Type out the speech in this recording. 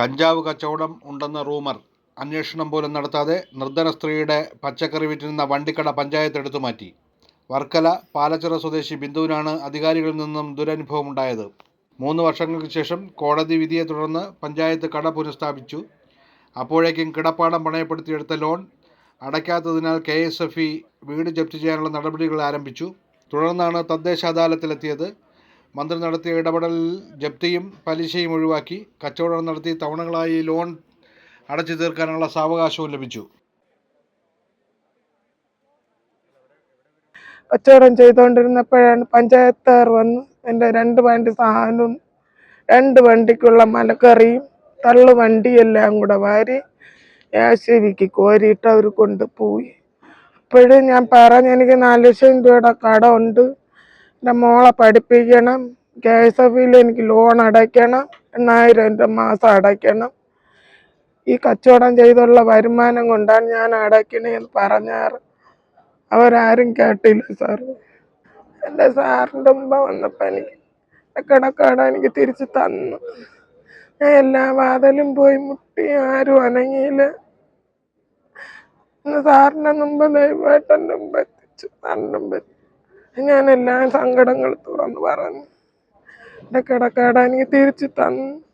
കഞ്ചാവ് കച്ചവടം ഉണ്ടെന്ന റൂമർ അന്വേഷണം പോലും നടത്താതെ നിർദ്ധന സ്ത്രീയുടെ പച്ചക്കറി വിറ്റിരുന്ന വണ്ടിക്കട പഞ്ചായത്ത് എടുത്തു മാറ്റി. വർക്കല പാലച്ചിറ സ്വദേശി ബിന്ദുവിനാണ് അധികാരികളിൽ നിന്നും ദുരനുഭവം ഉണ്ടായത്. മൂന്ന് വർഷങ്ങൾക്ക് ശേഷം കോടതി വിധിയെ തുടർന്ന് പഞ്ചായത്ത് കട പുനഃസ്ഥാപിച്ചു. അപ്പോഴേക്കും കിടപ്പാടം പണയപ്പെടുത്തിയെടുത്ത ലോൺ അടയ്ക്കാത്തതിനാൽ കെ എസ് എഫ് ഇ വീട് ജപ്തി ചെയ്യാനുള്ള നടപടികൾ ആരംഭിച്ചു. തുടർന്നാണ് തദ്ദേശ അദാലത്തിലെത്തിയത്. മന്ത്രി നടത്തിയ ഇടപെടലിൽ ജപ്തിയും പലിശയും ഒഴിവാക്കി കച്ചവടം നടത്തി തവണകളായി ലോൺ അടച്ചു തീർക്കാനുള്ള സാവകാശവും ലഭിച്ചു. കച്ചവടം ചെയ്തുകൊണ്ടിരുന്നപ്പോഴാണ് പഞ്ചായത്തുകാർ വന്ന് എന്റെ രണ്ട് വണ്ടി സാധനവും രണ്ട് വണ്ടിക്കുള്ള മലക്കറിയും തള്ളു വണ്ടിയെല്ലാം കൂടെ വാരി യാശിവിക്ക് കോരിയിട്ട് അവർ കൊണ്ടുപോയി. അപ്പോഴും ഞാൻ പറഞ്ഞു എനിക്ക് നാല് ലക്ഷം രൂപയുടെ കടമുണ്ട് എന്റെ മോളെ പഠിപ്പിക്കണം. കെ എസ് എഫ് എനിക്ക് ലോൺ അടയ്ക്കണം. എണ്ണായിരം രൂപ മാസം അടയ്ക്കണം. ഈ കച്ചവടം ചെയ്തുള്ള വരുമാനം കൊണ്ടാണ് ഞാൻ അടയ്ക്കണേന്ന് പറഞ്ഞാറ്. അവരാരും കേട്ടില്ല സാർ എന്റെ സാറിന്റെ മുമ്പ് വന്നപ്പോൾ എനിക്ക് എന്റെ കിടക്കാട എനിക്ക് തിരിച്ച് തന്നു. ഞാൻ എല്ലാ വാതിലും പോയി മുട്ടി ആരും അനങ്ങിയില്ല. സാറിന്റെ മുമ്പ് ദൈവമായിട്ടെന്റെ മുമ്പ് എത്തിച്ചു. സാറിന്റെ മുമ്പ്. ഞാൻ എല്ലാ സങ്കടങ്ങൾ തുറന്നു പറഞ്ഞു. എന്റെ കിടക്കാട തിരിച്ച് തന്നു.